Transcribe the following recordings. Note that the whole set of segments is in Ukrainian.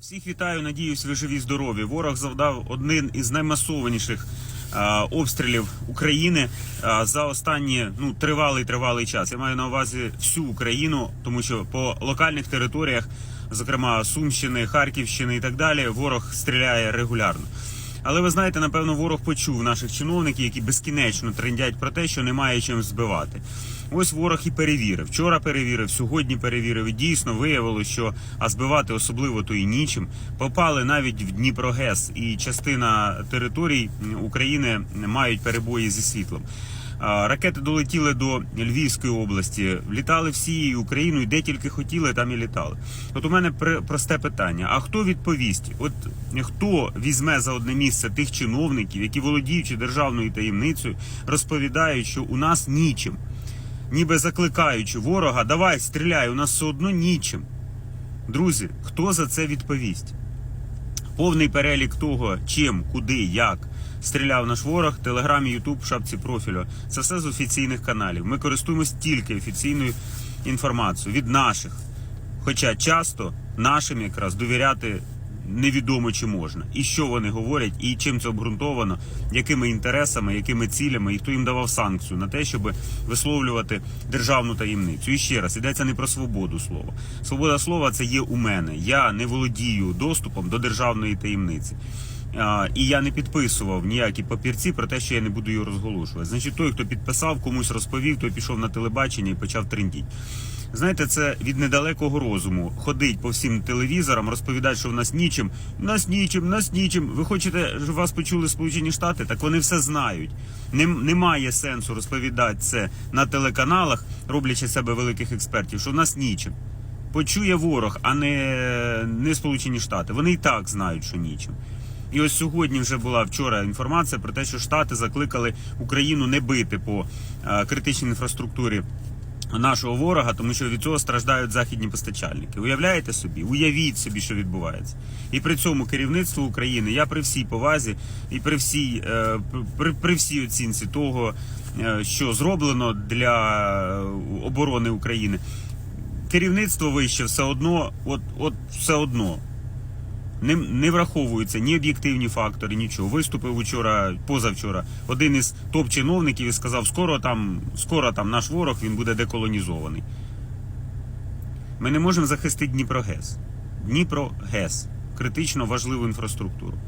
Всіх вітаю, надіюсь, ви живі, здорові. Ворог завдав один із наймасованіших а, обстрілів України а, за останні ну тривалий тривалий час. Я маю на увазі всю Україну, тому що по локальних територіях, зокрема Сумщини, Харківщини і так далі, ворог стріляє регулярно. Але ви знаєте, напевно, ворог почув наших чиновників, які безкінечно трендять про те, що немає чим збивати. Ось ворог і перевірив. Вчора перевірив, сьогодні перевірив. І дійсно виявилося, що а збивати особливо то і нічим. Попали навіть в Дніпрогес, і частина територій України мають перебої зі світлом. А, Ракети долетіли до Львівської області, літали всією Україною, де тільки хотіли, там і літали. От у мене просте питання: а хто відповість? От хто візьме за одне місце тих чиновників, які володіючи державною таємницею, розповідають, що у нас нічим, ніби закликаючи ворога, давай стріляй, у нас все одно нічим. Друзі, хто за це відповість? Повний перелік того, чим, куди, як стріляв наш ворог, телеграмі, Ютуб, шапці профілю. Це все з офіційних каналів. Ми користуємось тільки офіційною інформацією від наших. Хоча часто нашим якраз довіряти невідомо чи можна. І що вони говорять, і чим це обґрунтовано, якими інтересами, якими цілями, і хто їм давав санкцію на те, щоб висловлювати державну таємницю. І ще раз йдеться не про свободу слова. Свобода слова це є у мене. Я не володію доступом до державної таємниці. І я не підписував ніякі папірці про те, що я не буду її розголошувати. Значить, той, хто підписав, комусь розповів, той пішов на телебачення і почав трендіть. Знаєте, це від недалекого розуму. Ходить по всім телевізорам, розповідати, що в нас нічим, в нас нічим, в нас нічим. Ви хочете, щоб вас почули Сполучені Штати? Так вони все знають. Нем- немає сенсу розповідати це на телеканалах, роблячи себе великих експертів, що в нас нічим. Почує ворог, а не, не Сполучені Штати. Вони і так знають, що нічим. І ось сьогодні вже була вчора інформація про те, що Штати закликали Україну не бити по е, критичній інфраструктурі нашого ворога, тому що від цього страждають західні постачальники. Уявляєте собі? Уявіть собі, що відбувається. І при цьому керівництво України, я при всій повазі і при всій, е, при, при всій оцінці того, е, що зроблено для оборони України, керівництво вище все одно, от, от все одно. Не, не враховуються ні об'єктивні фактори, нічого. Виступив учора, позавчора, один із топ-чиновників і сказав, скоро там, скоро там наш ворог він буде деколонізований. Ми не можемо захистити Дніпрогес. Дніпрогес критично важливу інфраструктуру.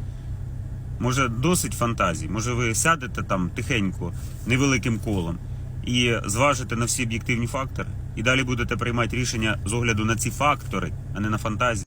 Може, досить фантазій. Може, ви сядете там тихенько, невеликим колом, і зважите на всі об'єктивні фактори, і далі будете приймати рішення з огляду на ці фактори, а не на фантазії.